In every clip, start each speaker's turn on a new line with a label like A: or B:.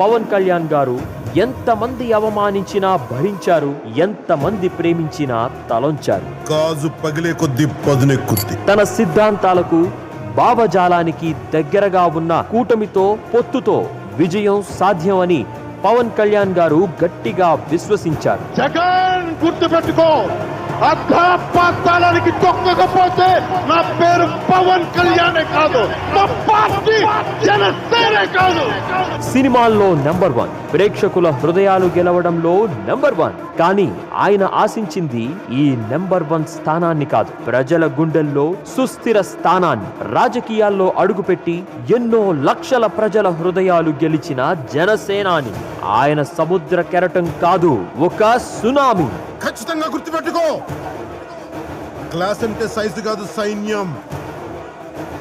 A: పవన్ కళ్యాణ్ గారు ఎంతమంది అవమానించినా భరించారు ఎంతమంది ప్రేమించినా తలొంచారు.
B: గాజు పగిలే కొద్ది పదునెక్కుద్ది.
A: తన సిద్ధాంతాలకు భావజాలానికి దగ్గరగా ఉన్న కూటమితో పొత్తుతో విజయం సాధ్యమని పవన్ కళ్యాణ్ గారు గట్టిగా విశ్వసించారు.
C: జగన్ గుర్తు పెట్టుకో అర్ధపాతాళానికి తొక్కకపోతే నా పేరు పవన్ కళ్యాణే కాదు మా పార్టీ
A: సినిమాల్లో నెంబర్ వన్. ప్రేక్షకుల హృదయాలు గెలవడంలో నెంబర్ వన్. కానీ ఆయన ఆశించింది ఈ నెంబర్ వన్ స్థానాన్ని కాదు. ప్రజల గుండెల్లో సుస్థిర స్థానాన్ని రాజకీయాల్లో అడుగుపెట్టి ఎన్నో లక్షల ప్రజల హృదయాలు గెలిచిన జనసేనాని. ఆయన సముద్ర కెరటం కాదు ఒక సునామీ.
B: ఖచ్చితంగా గుర్తుపెట్టుకో. క్లాస్ అంటే సైజు కాదు సైన్యం.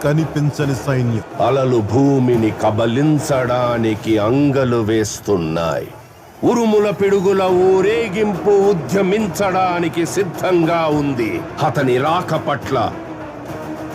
B: కనిపించని సైన్యం.
D: అలలు భూమిని కబలించడానికి అంగలు వేస్తున్నాయి. ఉరుముల పిడుగుల ఊరేగింపు ఉద్యమించడానికి సిద్ధంగా ఉంది. అతని రాక పట్ల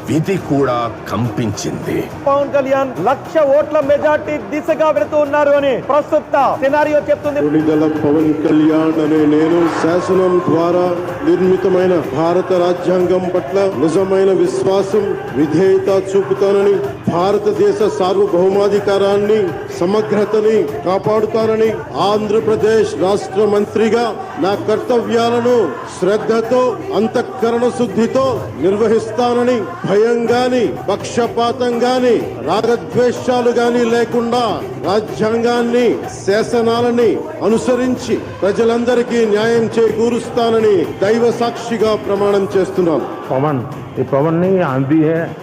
D: విధి కూడా కంపించింది.
E: పవన్ కళ్యాణ్ లక్ష ఓట్ల మెజార్టీ దిశగా వెళుతూ ఉన్నారు అని ప్రస్తుత సినారియో చెప్తుంది.
F: విడుదల పవన్ కళ్యాణ్ అనే నేను శాసనం ద్వారా నిర్మితమైన భారత రాజ్యాంగం పట్ల నిజమైన విశ్వాసం విధేయత చూపుతానని భారతదేశ సార్వభౌమాధికారాన్ని సమగ్రతని కాపాడుతానని ఆంధ్రప్రదేశ్ రాష్ట్ర మంత్రిగా నా కర్తవ్యాలను శ్రద్ధతో అంతఃకరణ శుద్ధితో నిర్వహిస్తానని భయం గాని పక్షపాతం గాని రాగద్వేషాలు గాని లేకుండా రాజ్యాంగాన్ని శాసనాలని అనుసరించి ప్రజలందరికీ న్యాయం చేకూరుస్తానని దైవ సాక్షిగా ప్రమాణం చేస్తున్నాను.
E: పవన్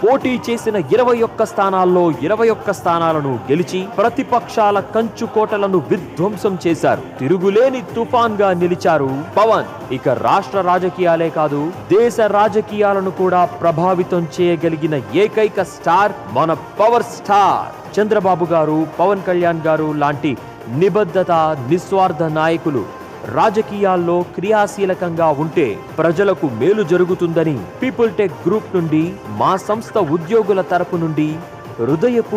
A: పోటీ చేసిన ఇరవై ఒక్క స్థానాల్లో ఇరవై ఒక్క స్థానాలను గెలిచి ప్రతిపక్షాల కంచు కోటలను విధ్వంసం చేశారు. తిరుగులేని తుఫాన్గా నిలిచారు పవన్. ఇక రాష్ట్ర రాజకీయాలే కాదు దేశ రాజకీయాలను కూడా ప్రభావితం చేయగలిగిన ఏకైక స్టార్ మన పవర్ స్టార్. చంద్రబాబు గారు పవన్ కళ్యాణ్ గారు లాంటి నిబద్ధత నిస్వార్థ నాయకులు రాజకీయాల్లో క్రియాశీలకంగా ఉంటే ప్రజలకు మేలు జరుగుతుందని పీపుల్ టెక్ గ్రూప్ నుండి మా సంస్థ ఉద్యోగుల తరపు నుండి హృదయపూర్వ